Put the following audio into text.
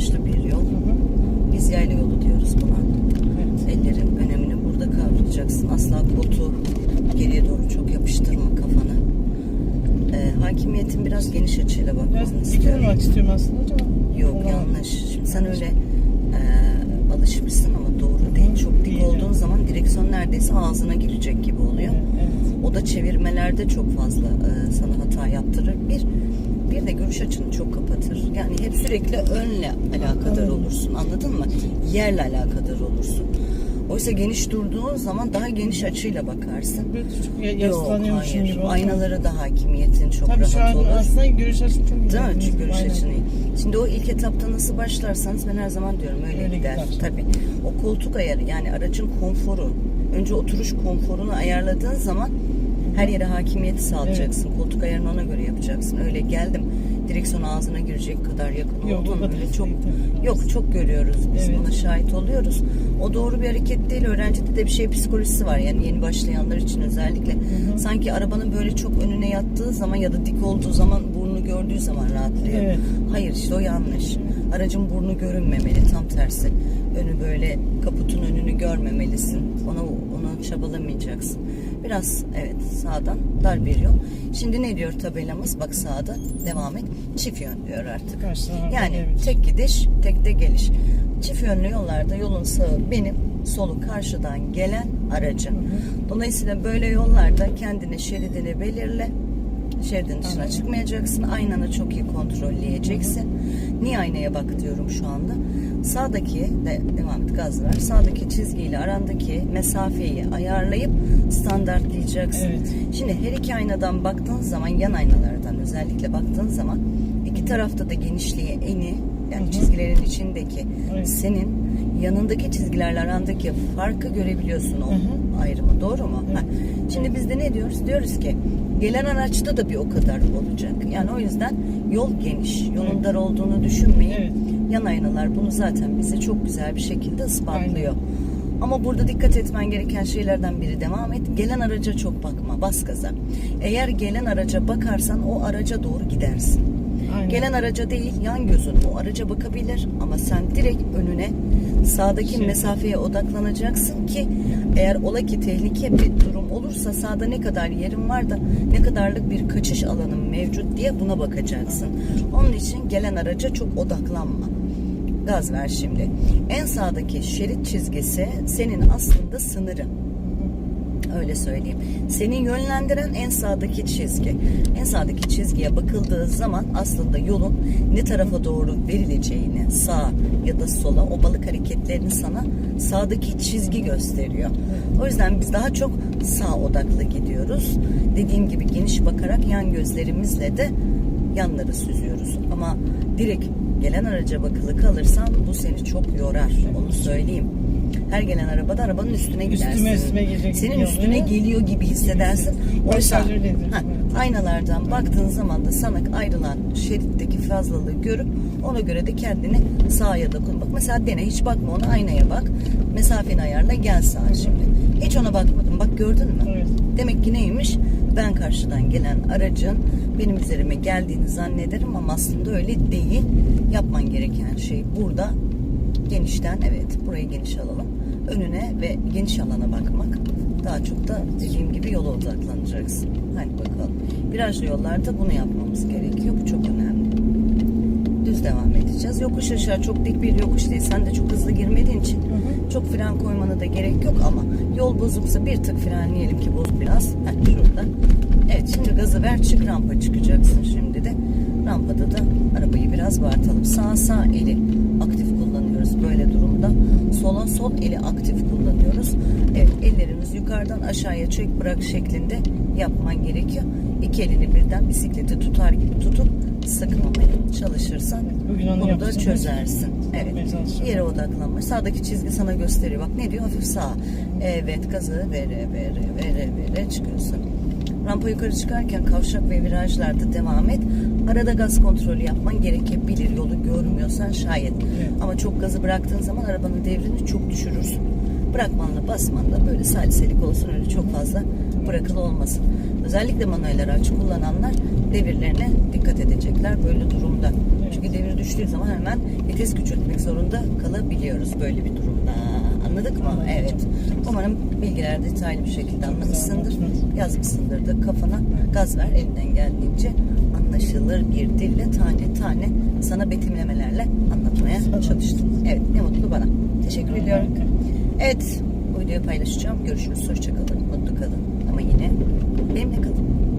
virajlı bir yol. Hı hı. Biz yayla yolu diyoruz buna. Evet. Ellerin önemini burada kavrayacaksın. Asla koltuğu geriye doğru çok yapıştırma kafana. Ee, hakimiyetin biraz geniş açıyla bakmanı Biraz istiyorum. olmak istiyorum aslında hocam. Yok Olamadım. yanlış. Şimdi sen öyle e, alışmışsın ama doğru değil. Çok dik olduğun zaman direksiyon neredeyse ağzına girecek gibi oluyor. Evet, evet. O da çevirmelerde çok fazla e, sana hata yaptırır. Bir bir de görüş açını çok kapatır. Yani hep sürekli önle alakadar olursun. Anladın mı? Yerle alakadar olursun. Oysa geniş durduğun zaman daha geniş açıyla bakarsın. Böyle Yok yaslanıyormuşum hayır. gibi. Aynalara da hakimiyetin çok Tabii şu rahat an olur. aslında görüş açım çok iyi. Değil mi? Çünkü görüş Aynen. açını. Şimdi o ilk etapta nasıl başlarsanız ben her zaman diyorum öyle, Öyle gider. gider. Tabii. O koltuk ayarı yani aracın konforu. Önce oturuş konforunu ayarladığın zaman her yere hakimiyeti sağlayacaksın. Koltuk ayarını ona göre yapacaksın. Öyle geldim direksiyon ağzına girecek kadar yakın Yok, oldun o mu? kadar Öyle çok tabii. yok çok görüyoruz biz Evet. buna şahit oluyoruz. O doğru bir hareket değil. Öğrencide de bir şey psikolojisi var. Yani yeni başlayanlar için özellikle. Sanki arabanın böyle çok önüne yattığı zaman ya da dik olduğu zaman burnu gördüğü zaman rahatlıyor. Evet. Hayır işte o yanlış. Aracın burnu görünmemeli tam tersi. Önü böyle kaputun önünü görmemelisin. Ona ona çabalamayacaksın. Biraz evet sağdan dar bir yol. Şimdi ne diyor tabelamız? Bak sağda devam et. Çift yön diyor artık. Yani tek gidiş, tek de geliş. Çift yönlü yollarda yolun sağı benim, solu karşıdan gelen aracın. Dolayısıyla böyle yollarda kendine şeridini belirle. Şeridin dışına Tamam. çıkmayacaksın. Aynanı çok iyi kontrolleyeceksin. Niye aynaya bak diyorum şu anda. Sağdaki de devam et gaz ver. Sağdaki çizgiyle arandaki mesafeyi ayarlayıp standartlayacaksın. Evet. Şimdi her iki aynadan baktığın zaman yan aynalardan özellikle baktığın zaman iki tarafta da genişliği eni yani Hı hı. çizgilerin içindeki Evet. senin yanındaki çizgilerle arandaki farkı görebiliyorsun o Hı hı. Ayrımı doğru mu? Ha. Şimdi biz de ne diyoruz? Diyoruz ki gelen araçta da bir o kadar olacak. Yani o yüzden yol geniş. Yolun Evet. dar olduğunu düşünmeyin. Evet. Yan aynalar bunu zaten bize çok güzel bir şekilde ispatlıyor. Ama burada dikkat etmen gereken şeylerden biri devam et. Gelen araca çok bakma. Bas gaza. Eğer gelen araca bakarsan o araca doğru gidersin. Aynen. Gelen araca değil yan gözün o araca bakabilir ama sen direkt önüne sağdaki Şey- mesafeye odaklanacaksın ki eğer ola ki tehlike bir durum olursa sağda ne kadar yerin var da ne kadarlık bir kaçış alanım mevcut diye buna bakacaksın. Onun için gelen araca çok odaklanma. Gaz ver şimdi. En sağdaki şerit çizgisi senin aslında sınırı. Öyle söyleyeyim. Seni yönlendiren en sağdaki çizgi. En sağdaki çizgiye bakıldığı zaman aslında yolun ne tarafa doğru verileceğini sağ ya da sola o balık hareketlerini sana sağdaki çizgi gösteriyor. O yüzden biz daha çok sağ odaklı gidiyoruz. Dediğim gibi geniş bakarak yan gözlerimizle de yanları süzüyoruz. Ama direkt gelen araca bakılı kalırsan bu seni çok yorar. Onu söyleyeyim. Her gelen arabada arabanın üstüne gidersin. Üstüme üstüme gelecek Senin üstüne geliyor gibi hissedersin. Oysa ha. Aynalardan baktığın zaman da sana ayrılan şeritteki fazlalığı görüp ona göre de kendini sağa ya da koy. Bak mesela dene hiç bakma ona aynaya bak. Mesafeni ayarla gel sağa şimdi. Hiç ona bakmadım. Bak gördün mü? Evet. Demek ki neymiş? Ben karşıdan gelen aracın benim üzerime geldiğini zannederim ama aslında öyle değil. Yapman gereken şey burada genişten evet burayı geniş alalım. Önüne ve geniş alana bakmak. Daha çok da dediğim gibi yola odaklanacaksın. Hadi bakalım. Virajlı yollarda bunu yapmamız gerekiyor. Bu çok önemli. Düz devam edeceğiz. Yokuş aşağı çok dik bir yokuş değil. Sen de çok hızlı girmediğin için çok fren koymana da gerek yok ama yol bozuksa bir tık frenleyelim ki bozuk biraz. Heh, şurada. Evet şimdi gazı ver çık rampa çıkacaksın şimdi de. Rampada da arabayı biraz bağırtalım. Sağ sağ eli aktif kullanıyoruz böyle durumda. Sola sol eli aktif kullanıyoruz. Evet ellerimiz yukarıdan aşağıya çek bırak şeklinde yapman gerekiyor. İki elini birden bisikleti tutar gibi tutup sıkmamaya çalışırsan Bugün onu bunu da çözersin. Evet. Yere odaklanma. Sağdaki çizgi sana gösteriyor. Bak ne diyor? Hafif sağ. Evet gazı vere vere vere vere çıkıyorsun. Rampa yukarı çıkarken kavşak ve virajlarda devam et. Arada gaz kontrolü yapman gerekebilir. Yolu görmüyorsan şayet. Ama çok gazı bıraktığın zaman arabanın devrini çok düşürürsün. Bırakmanla basmanla böyle saliselik olsun öyle çok fazla bırakılı olmasın. Özellikle manuel araç kullananlar devirlerine dikkat edecekler böyle durumda. Çünkü devir düştüğü zaman hemen vites küçültmek zorunda kalabiliyoruz böyle bir durumda. Anladık mı? Evet. Umarım bilgiler detaylı bir şekilde anlamışsındır. Yazmışsındır da kafana gaz ver elinden geldiğince anlaşılır bir dille tane tane sana betimlemelerle anlatmaya çalıştım. Evet bana. Teşekkür ediyorum. Evet bu videoyu paylaşacağım. Görüşürüz. Hoşçakalın. Mutlu kalın. Ama yine benimle kalın.